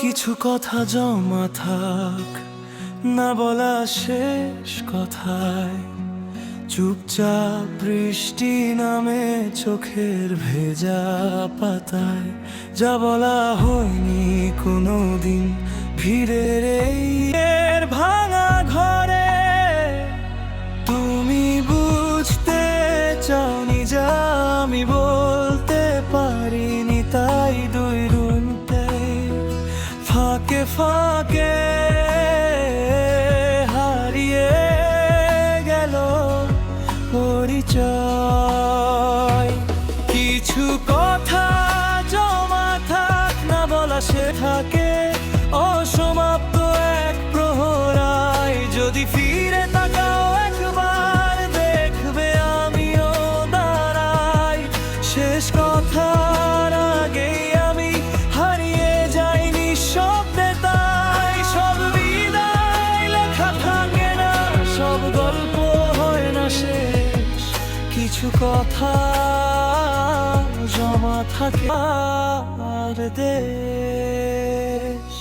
কিছু কথা জমা থাক, না বলা শেষ কথায়। চুপচাপ বৃষ্টি নামে চোখের ভেজা পাতায়, যা বলা হয়নি ফাঁকে ফাঁকে হারিয়ে গেল পরিচয় কিছু কথা জমা থাক না বলা সে থাকে। অসমাপ্ত এক প্রহরায় যদি ফিরে তাকাও একবার, দেখবে আমিও দাঁড়াই। শেষ কথার কিছু কথা জমা থাকে আর দেশ।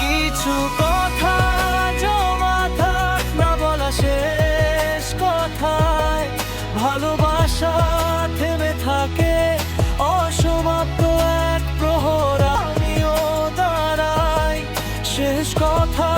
কিছু আশা থেমে থাকে অসমাপ্ত এক প্রহর আমিও দাঁড়াই। শেষ কথা